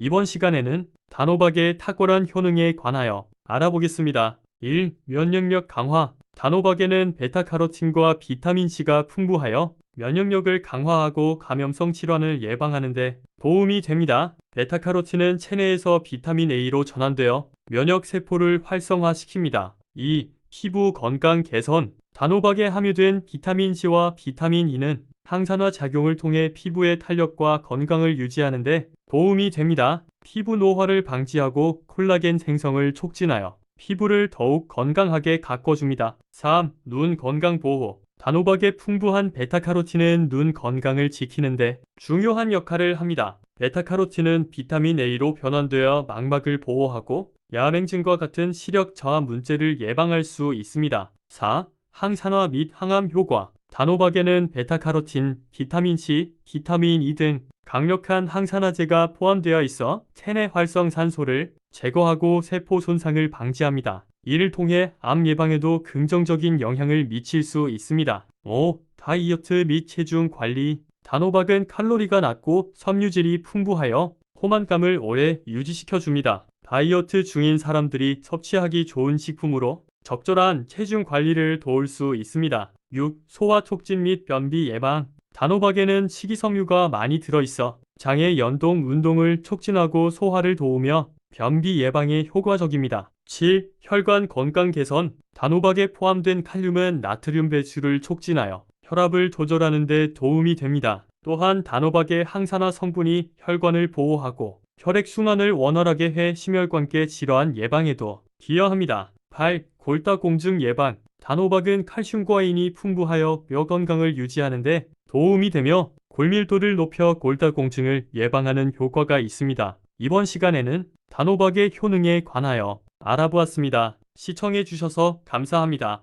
이번 시간에는 단호박의 탁월한 효능에 관하여 알아보겠습니다. 1. 면역력 강화 단호박에는 베타카로틴과 비타민C가 풍부하여 면역력을 강화하고 감염성 질환을 예방하는 데 도움이 됩니다. 베타카로틴은 체내에서 비타민 A로 전환되어 면역 세포를 활성화시킵니다. 2. 피부 건강 개선 단호박에 함유된 비타민 C와 비타민 E는 항산화 작용을 통해 피부의 탄력과 건강을 유지하는 데 도움이 됩니다. 피부 노화를 방지하고 콜라겐 생성을 촉진하여 피부를 더욱 건강하게 가꿔줍니다. 3. 눈 건강 보호 단호박의 풍부한 베타카로틴은 눈 건강을 지키는데 중요한 역할을 합니다. 베타카로틴은 비타민 A로 변환되어 망막을 보호하고 야맹증과 같은 시력 저하 문제를 예방할 수 있습니다. 4. 항산화 및 항암 효과 단호박에는 베타카로틴, 비타민C, 비타민 E 등 강력한 항산화제가 포함되어 있어 체내 활성산소를 제거하고 세포 손상을 방지합니다. 이를 통해 암 예방에도 긍정적인 영향을 미칠 수 있습니다. 5. 다이어트 및 체중 관리 단호박은 칼로리가 낮고 섬유질이 풍부하여 포만감을 오래 유지시켜줍니다. 다이어트 중인 사람들이 섭취하기 좋은 식품으로 적절한 체중 관리를 도울 수 있습니다. 6. 소화 촉진 및 변비 예방 단호박에는 식이섬유가 많이 들어있어 장의 연동 운동을 촉진하고 소화를 도우며 변비 예방에 효과적입니다. 7. 혈관 건강 개선 단호박에 포함된 칼륨은 나트륨 배출을 촉진하여 혈압을 조절하는 데 도움이 됩니다. 또한 단호박의 항산화 성분이 혈관을 보호하고 혈액순환을 원활하게 해 심혈관계 질환 예방에도 기여합니다. 8. 골다공증 예방 단호박은 칼슘과 인이 풍부하여 뼈 건강을 유지하는 데 도움이 되며 골밀도를 높여 골다공증을 예방하는 효과가 있습니다. 이번 시간에는 단호박의 효능에 관하여 알아보았습니다. 시청해 주셔서 감사합니다.